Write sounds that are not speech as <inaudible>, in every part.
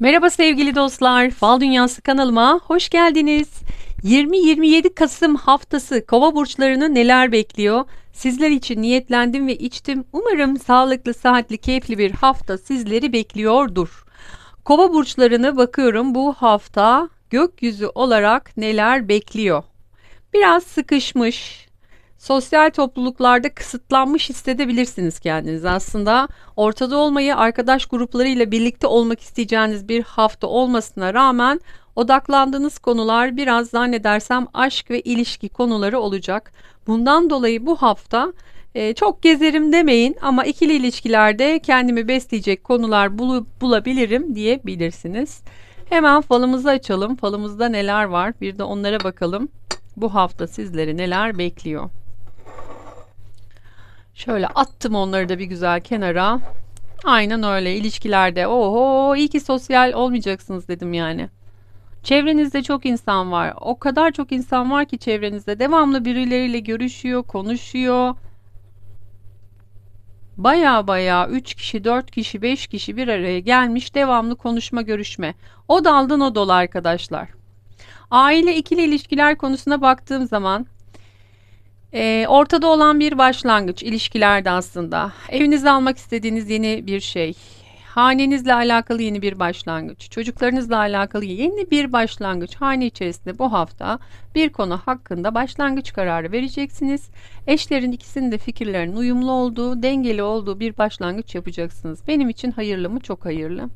Merhaba sevgili dostlar. Fal Dünyası kanalıma hoş geldiniz. 20-27 Kasım haftası Kova burçlarını neler bekliyor? Sizler için niyetlendim ve içtim. Umarım sağlıklı, sıhhatli, keyifli bir hafta sizleri bekliyordur. Kova burçlarını bakıyorum bu hafta gökyüzü olarak neler bekliyor? Biraz sıkışmış, Sosyal topluluklarda kısıtlanmış hissedebilirsiniz kendinizi. Aslında ortada olmayı arkadaş gruplarıyla birlikte olmak isteyeceğiniz bir hafta olmasına rağmen odaklandığınız konular biraz zannedersem aşk ve ilişki konuları olacak. Bundan dolayı bu hafta e, çok gezerim demeyin ama ikili ilişkilerde kendimi besleyecek konular bul bulabilirim diyebilirsiniz. Hemen falımızı açalım. Falımızda neler var? Bir de onlara bakalım. Bu hafta sizleri neler bekliyor? Şöyle attım onları da bir güzel kenara. Aynen öyle ilişkilerde. Oho iyi ki sosyal olmayacaksınız dedim yani. Çevrenizde çok insan var. O kadar çok insan var ki çevrenizde. Devamlı birileriyle görüşüyor, konuşuyor. Baya baya 3 kişi, 4 kişi, 5 kişi bir araya gelmiş devamlı konuşma, görüşme. O daldan o dolu arkadaşlar. Aile ikili ilişkiler konusuna baktığım zaman e, ortada olan bir başlangıç ilişkilerde aslında. Evinize almak istediğiniz yeni bir şey. Hanenizle alakalı yeni bir başlangıç. Çocuklarınızla alakalı yeni bir başlangıç. Hane içerisinde bu hafta bir konu hakkında başlangıç kararı vereceksiniz. Eşlerin ikisinin de fikirlerinin uyumlu olduğu, dengeli olduğu bir başlangıç yapacaksınız. Benim için hayırlı mı? Çok hayırlı.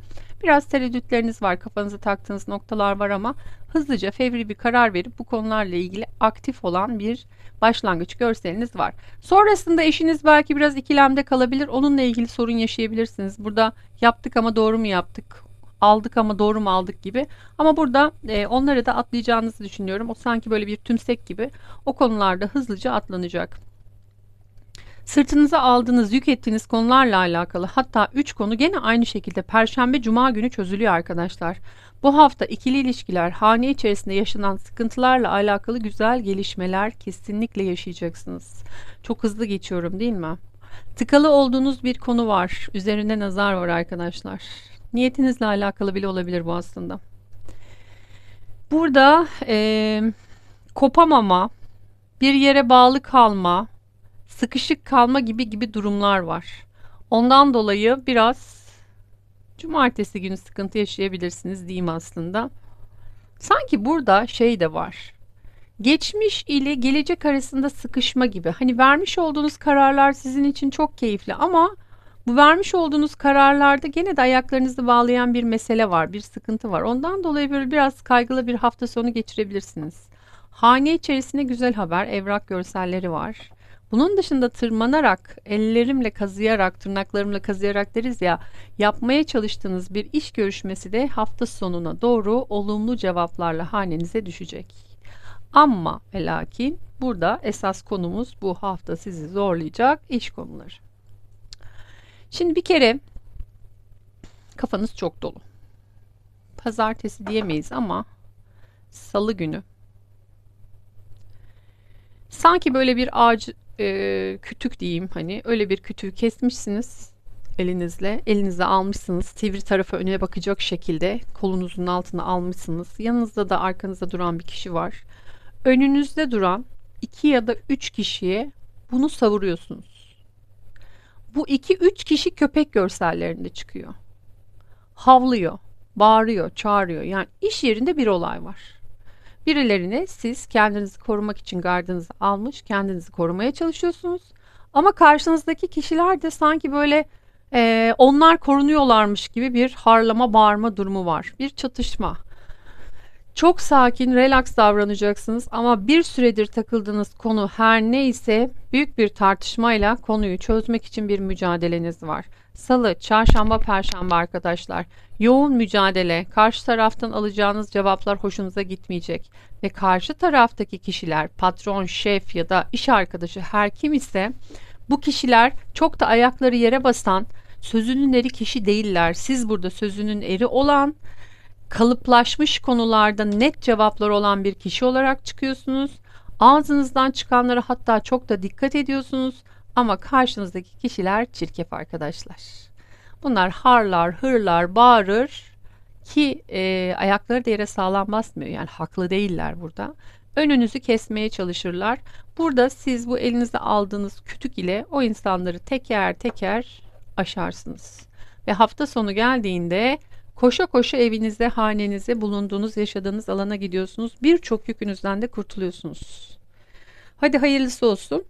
Biraz tereddütleriniz var, kafanızı taktığınız noktalar var ama hızlıca fevri bir karar verip bu konularla ilgili aktif olan bir başlangıç görseliniz var. Sonrasında eşiniz belki biraz ikilemde kalabilir. Onunla ilgili sorun yaşayabilirsiniz. Burada yaptık ama doğru mu yaptık? Aldık ama doğru mu aldık gibi. Ama burada e, onları da atlayacağınızı düşünüyorum. O sanki böyle bir tümsek gibi o konularda hızlıca atlanacak. Sırtınıza aldığınız, yük ettiğiniz konularla alakalı hatta 3 konu gene aynı şekilde Perşembe Cuma günü çözülüyor arkadaşlar. Bu hafta ikili ilişkiler, hane içerisinde yaşanan sıkıntılarla alakalı güzel gelişmeler kesinlikle yaşayacaksınız. Çok hızlı geçiyorum değil mi? Tıkalı olduğunuz bir konu var. Üzerinde nazar var arkadaşlar. Niyetinizle alakalı bile olabilir bu aslında. Burada e, kopamama, bir yere bağlı kalma, sıkışık kalma gibi gibi durumlar var. Ondan dolayı biraz cumartesi günü sıkıntı yaşayabilirsiniz diyeyim aslında. Sanki burada şey de var. Geçmiş ile gelecek arasında sıkışma gibi. Hani vermiş olduğunuz kararlar sizin için çok keyifli ama bu vermiş olduğunuz kararlarda gene de ayaklarınızı bağlayan bir mesele var, bir sıkıntı var. Ondan dolayı böyle biraz kaygılı bir hafta sonu geçirebilirsiniz. Hane içerisinde güzel haber, evrak görselleri var. Bunun dışında tırmanarak, ellerimle kazıyarak, tırnaklarımla kazıyarak deriz ya, yapmaya çalıştığınız bir iş görüşmesi de hafta sonuna doğru olumlu cevaplarla hanenize düşecek. Ama ve lakin burada esas konumuz bu hafta sizi zorlayacak iş konuları. Şimdi bir kere kafanız çok dolu. Pazartesi diyemeyiz ama salı günü sanki böyle bir ağacı e, kütük diyeyim hani. Öyle bir kütüğü kesmişsiniz elinizle. Elinize almışsınız. Sivri tarafı öne bakacak şekilde kolunuzun altına almışsınız. Yanınızda da arkanızda duran bir kişi var. Önünüzde duran iki ya da üç kişiye bunu savuruyorsunuz. Bu iki üç kişi köpek görsellerinde çıkıyor. Havlıyor bağırıyor çağırıyor. Yani iş yerinde bir olay var Birilerine siz kendinizi korumak için gardınızı almış, kendinizi korumaya çalışıyorsunuz. Ama karşınızdaki kişiler de sanki böyle e, onlar korunuyorlarmış gibi bir harlama, bağırma durumu var. Bir çatışma. Çok sakin, relax davranacaksınız ama bir süredir takıldığınız konu her neyse büyük bir tartışmayla konuyu çözmek için bir mücadeleniz var. Salı, çarşamba, perşembe arkadaşlar. Yoğun mücadele, karşı taraftan alacağınız cevaplar hoşunuza gitmeyecek ve karşı taraftaki kişiler, patron, şef ya da iş arkadaşı her kim ise bu kişiler çok da ayakları yere basan, sözünün eri kişi değiller. Siz burada sözünün eri olan, kalıplaşmış konularda net cevaplar olan bir kişi olarak çıkıyorsunuz. Ağzınızdan çıkanlara hatta çok da dikkat ediyorsunuz ama karşınızdaki kişiler çirkef arkadaşlar. Bunlar harlar, hırlar, bağırır. ki e, ayakları da yere sağlam basmıyor yani haklı değiller burada. Önünüzü kesmeye çalışırlar. Burada siz bu elinizde aldığınız kütük ile o insanları teker teker aşarsınız. Ve hafta sonu geldiğinde koşa koşa evinize, hanenize, bulunduğunuz, yaşadığınız alana gidiyorsunuz. Birçok yükünüzden de kurtuluyorsunuz. Hadi hayırlısı olsun.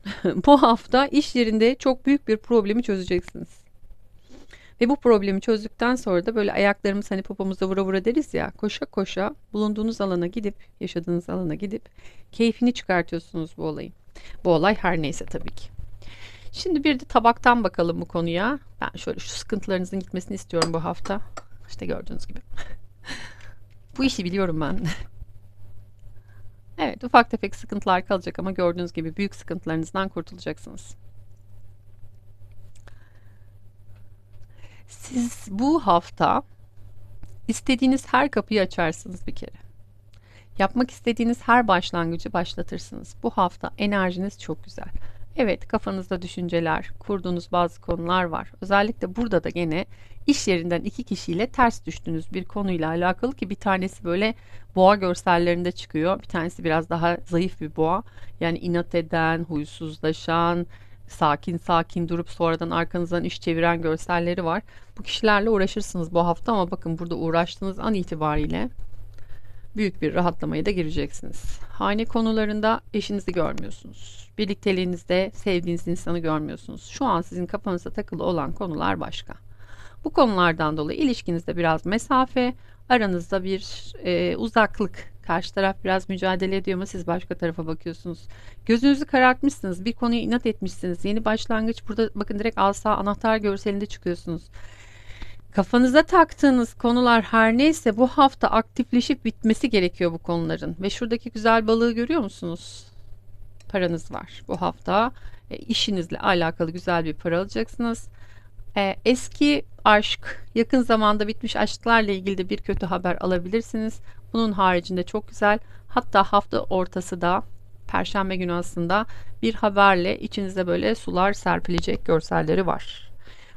bu hafta iş yerinde çok büyük bir problemi çözeceksiniz. Ve bu problemi çözdükten sonra da böyle ayaklarımız hani popomuza vura vura deriz ya koşa koşa bulunduğunuz alana gidip yaşadığınız alana gidip keyfini çıkartıyorsunuz bu olayın. Bu olay her neyse tabii ki. Şimdi bir de tabaktan bakalım bu konuya. Ben şöyle şu sıkıntılarınızın gitmesini istiyorum bu hafta. İşte gördüğünüz gibi. <laughs> bu işi biliyorum ben. Evet ufak tefek sıkıntılar kalacak ama gördüğünüz gibi büyük sıkıntılarınızdan kurtulacaksınız. Siz bu hafta istediğiniz her kapıyı açarsınız bir kere. Yapmak istediğiniz her başlangıcı başlatırsınız. Bu hafta enerjiniz çok güzel. Evet kafanızda düşünceler, kurduğunuz bazı konular var. Özellikle burada da gene iş yerinden iki kişiyle ters düştüğünüz bir konuyla alakalı ki bir tanesi böyle boğa görsellerinde çıkıyor. Bir tanesi biraz daha zayıf bir boğa. Yani inat eden, huysuzlaşan, sakin sakin durup sonradan arkanızdan iş çeviren görselleri var. Bu kişilerle uğraşırsınız bu hafta ama bakın burada uğraştığınız an itibariyle büyük bir rahatlamaya da gireceksiniz. Hane konularında eşinizi görmüyorsunuz. Birlikteliğinizde sevdiğiniz insanı görmüyorsunuz. Şu an sizin kafanızda takılı olan konular başka. Bu konulardan dolayı ilişkinizde biraz mesafe, aranızda bir e, uzaklık Karşı taraf biraz mücadele ediyor ama siz başka tarafa bakıyorsunuz. Gözünüzü karartmışsınız. Bir konuya inat etmişsiniz. Yeni başlangıç burada bakın direkt asa anahtar görselinde çıkıyorsunuz. Kafanıza taktığınız konular her neyse bu hafta aktifleşip bitmesi gerekiyor bu konuların. Ve şuradaki güzel balığı görüyor musunuz? Paranız var bu hafta. E, işinizle alakalı güzel bir para alacaksınız. E, eski aşk, yakın zamanda bitmiş aşklarla ilgili de bir kötü haber alabilirsiniz. Bunun haricinde çok güzel. Hatta hafta ortası da Perşembe günü aslında bir haberle içinizde böyle sular serpilecek görselleri var.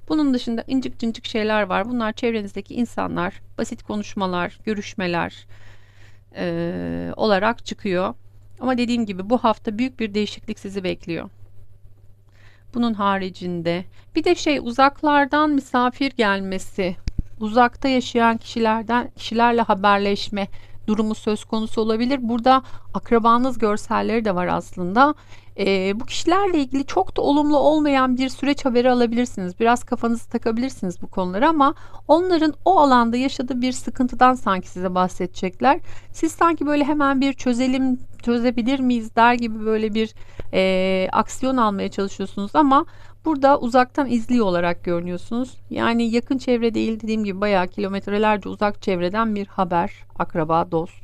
Bunun dışında incik cincik şeyler var. Bunlar çevrenizdeki insanlar, basit konuşmalar, görüşmeler e, olarak çıkıyor. Ama dediğim gibi bu hafta büyük bir değişiklik sizi bekliyor. Bunun haricinde bir de şey uzaklardan misafir gelmesi, uzakta yaşayan kişilerden kişilerle haberleşme durumu söz konusu olabilir. Burada akrabanız görselleri de var aslında. E, bu kişilerle ilgili çok da olumlu olmayan bir süreç haberi alabilirsiniz. Biraz kafanızı takabilirsiniz bu konulara ama onların o alanda yaşadığı bir sıkıntıdan sanki size bahsedecekler. Siz sanki böyle hemen bir çözelim, çözebilir miyiz der gibi böyle bir e, aksiyon almaya çalışıyorsunuz ama Burada uzaktan izliyor olarak görünüyorsunuz. Yani yakın çevre değil dediğim gibi bayağı kilometrelerce uzak çevreden bir haber, akraba, dost,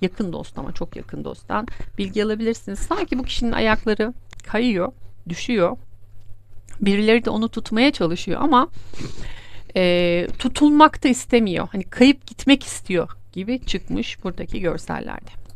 yakın dost ama çok yakın dosttan bilgi alabilirsiniz. Sanki bu kişinin ayakları kayıyor, düşüyor. Birileri de onu tutmaya çalışıyor ama e, tutulmak da istemiyor. Hani kayıp gitmek istiyor gibi çıkmış buradaki görsellerde.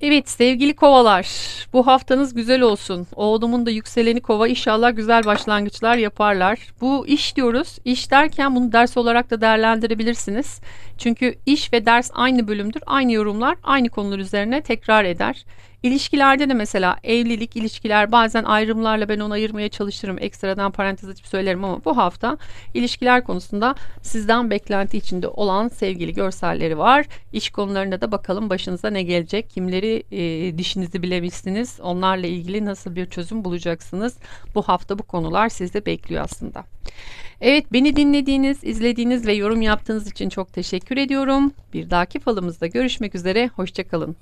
Evet sevgili kovalar bu haftanız güzel olsun. Oğlumun da yükseleni kova inşallah güzel başlangıçlar yaparlar. Bu iş diyoruz. İş derken bunu ders olarak da değerlendirebilirsiniz. Çünkü iş ve ders aynı bölümdür. Aynı yorumlar aynı konular üzerine tekrar eder. İlişkilerde de mesela evlilik ilişkiler bazen ayrımlarla ben onu ayırmaya çalışırım. Ekstradan parantez açıp söylerim ama bu hafta ilişkiler konusunda sizden beklenti içinde olan sevgili görselleri var. İş konularında da bakalım başınıza ne gelecek? Kimleri e, dişinizi bilemişsiniz? Onlarla ilgili nasıl bir çözüm bulacaksınız? Bu hafta bu konular sizi bekliyor aslında. Evet beni dinlediğiniz, izlediğiniz ve yorum yaptığınız için çok teşekkür ediyorum. Bir dahaki falımızda görüşmek üzere. Hoşçakalın.